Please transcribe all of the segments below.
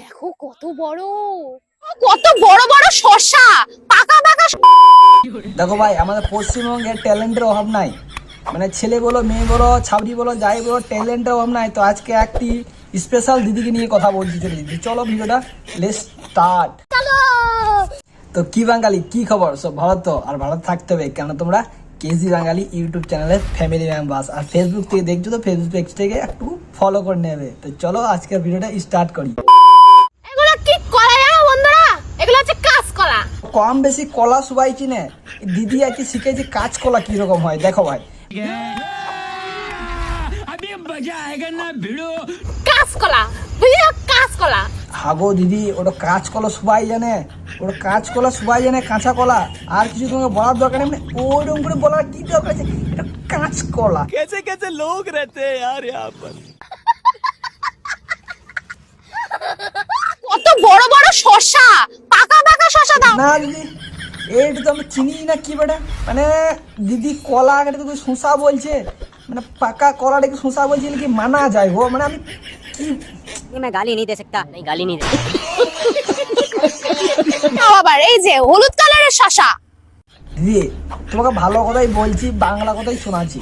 দেখো কত বড়। কত বড় বড় শসা পাকা পাকা দেখো ভাই আমাদের পশ্চিমবঙ্গে ট্যালেন্টের অভাব নাই। মানে ছেলে বলো মেয়ে বলো ছাবড়ি বলো যাই বলো ট্যালেন্টের অভাব নাই। তো আজকে একটি স্পেশাল দিদিকে নিয়ে কথা বলছি চলে দিদি। চলো ভিডিওটা লেস স্টার্ট তো কি বাঙালি কি খবর? সব ভালো তো? আর ভালো থাকতে হবে। কেন তোমরা কেজি বাঙালি ইউটিউব চ্যানেলের ফ্যামিলি মেম্বার্স আর ফেসবুক থেকে দেখছ তো ফেসবুক পেজ থেকে একটু ফলো করে নেবে। তো চলো আজকের ভিডিওটা স্টার্ট করি এগুলো কি কলা জানো বন্ধুরা এগুলো হচ্ছে কাঁচকলা কম বেশি কলা সবাই চিনে। দিদি আর কি শিখেছি কাজ কলা কীরকম হয় দেখো ভাই। কাঁচকলা বুঝলো কাঁচকলা হাগো দিদি ওটা কাঁচকলা সবাই জানে। ওটা কাঁচকলা সবাই জানে কাঁচা কলা। আর কিছু তোমাকে বলার দরকার নেই মানে ওইরকম করে বলার কি দরকার আছে? এটা কাঁচকলা কেছে কেছে লোক রেতে আর ইয়ার না দিদি এইটা তো আমরা চিনি না কি বেটা মানে দিদি কলা আগে তো শোঁসা বলছে মানে পাকা কলাটাকে শোঁসা বলছে কি মানা যায় গো মানে আমি কি नहीं मैं गाली नहीं दे सकता नहीं गाली नहीं दे নাও আবার এই যে হলুদ কালারের শসা দিদি তোমাকে ভালো কথাই বলছি বাংলা কথাই শোনাচ্ছি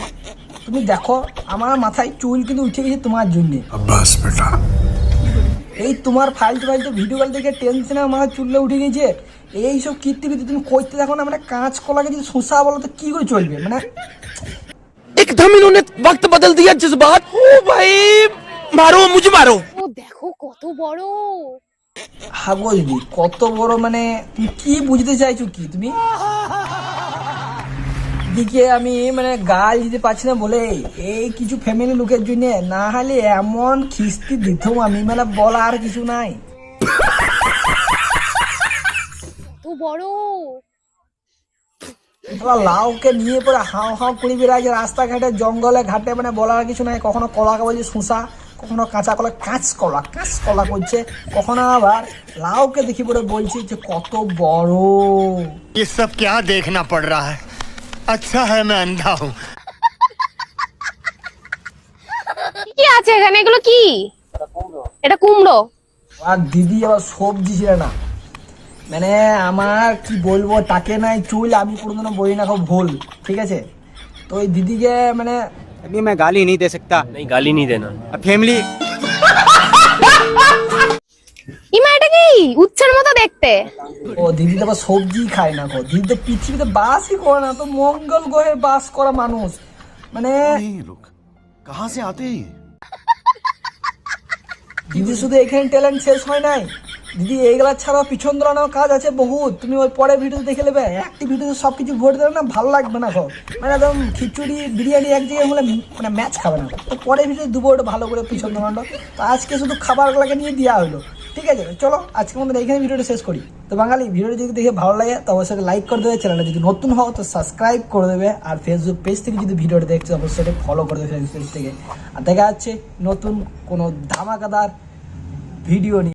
তুমি দেখো আমার মাথায় চুল কিন্তু উঠে গেছে তোমার জন্যে बस बेटा এই তোমার ফাইলতু ফাইলতু ভিডিও কল থেকে টেনশনে আমার চুললে উঠে গেছে এইসব কীর্তিবিদ্যা তুমি করতে দেখো না মানে কাঁচ কলাকে যদি শোষা বলো তো কি করে চলবে মানে एकदम इन्होंने वक्त बदल दिया जज्बात ओ भाई मारो मुझे मारो ও দেখো কত বড় হাগো দিদি কত বড় মানে তুমি কি বুঝতে চাইছো কি তুমি দিকে আমি মানে গাল দিতে পারছি না বলে এই কিছু ফ্যামিলি লোকের জন্য না হলে এমন খিস্তি দিতাম আমি মানে বলার কিছু নাই। ও বড়। লাউকে নিয়ে পরে হাও হাও করে বেড়ায় রাস্তাঘাটে জঙ্গলে ঘাটে মানে বলার কিছু নাই। কখনো কলাকে বলছে শোঁসা কখনো কাঁচা কলা কাঁচ কলা কাঁচ কলা করছে কখনো আবার লাউকে দেখি পরে বলছি যে কত বড়। এসব কে দেখনা পড় রা হ্যাঁ अच्छा है मैं अंधा हूँ কি আছে এখানে এগুলো কি এটা কুমড়ো আর দিদি আবার সবজি ছিল না মানে আমার কি বলবো তাকে নাই চুল আমি কোনোদিনও বলি না খুব ভুল ঠিক আছে তো ওই দিদিকে মানে अभी मैं गाली नहीं दे सकता नहीं गाली नहीं देना अब फैमिली উচ্ছের মতো দেখতে। ও দিদি তো সবজি খায় না গো। দিদি তো পৃথিবীতে বাসই করে না তো মঙ্গল গ্রহে বাস করা মানুষ। মানে লোক কাহা সে আতে দিদি শুধু এখানে ট্যালেন্ট শেষ হয় নাই। দিদি এইগুলা ছাড়াও পিছন ধরানোর কাজ আছে বহুত। তুমি ওই পরে ভিডিও দেখে নেবে। একটি ভিডিওতে সব কিছু ভরে দেবে না ভালো লাগবে না গো। মানে একদম খিচুড়ি বিরিয়ানি এক জায়গায় হলে মানে ম্যাচ খাবে না। তো পরে ভিডিও দুবো ভালো করে পিছন ধরানো তো আজকে শুধু খাবারগুলোকে নিয়ে দেওয়া হলো। ঠিক আছে, চলো আজকে আমাদের এইখানে ভিডিওটা শেষ করি। তো বাঙালি, ভিডিওটা যদি দেখে ভালো লাগে, তো অবশ্যই লাইক করে দেবে চ্যানেলটা যদি নতুন হও, তো সাবস্ক্রাইব করে দেবে। আর ফেসবুক পেজ থেকে যদি ভিডিওটা দেখছ অবশ্যই ফলো করে দেবে ফেসবুক পেজ থেকে। আর দেখা যাচ্ছে নতুন কোনো ধামাকাদার ভিডিও নিয়ে।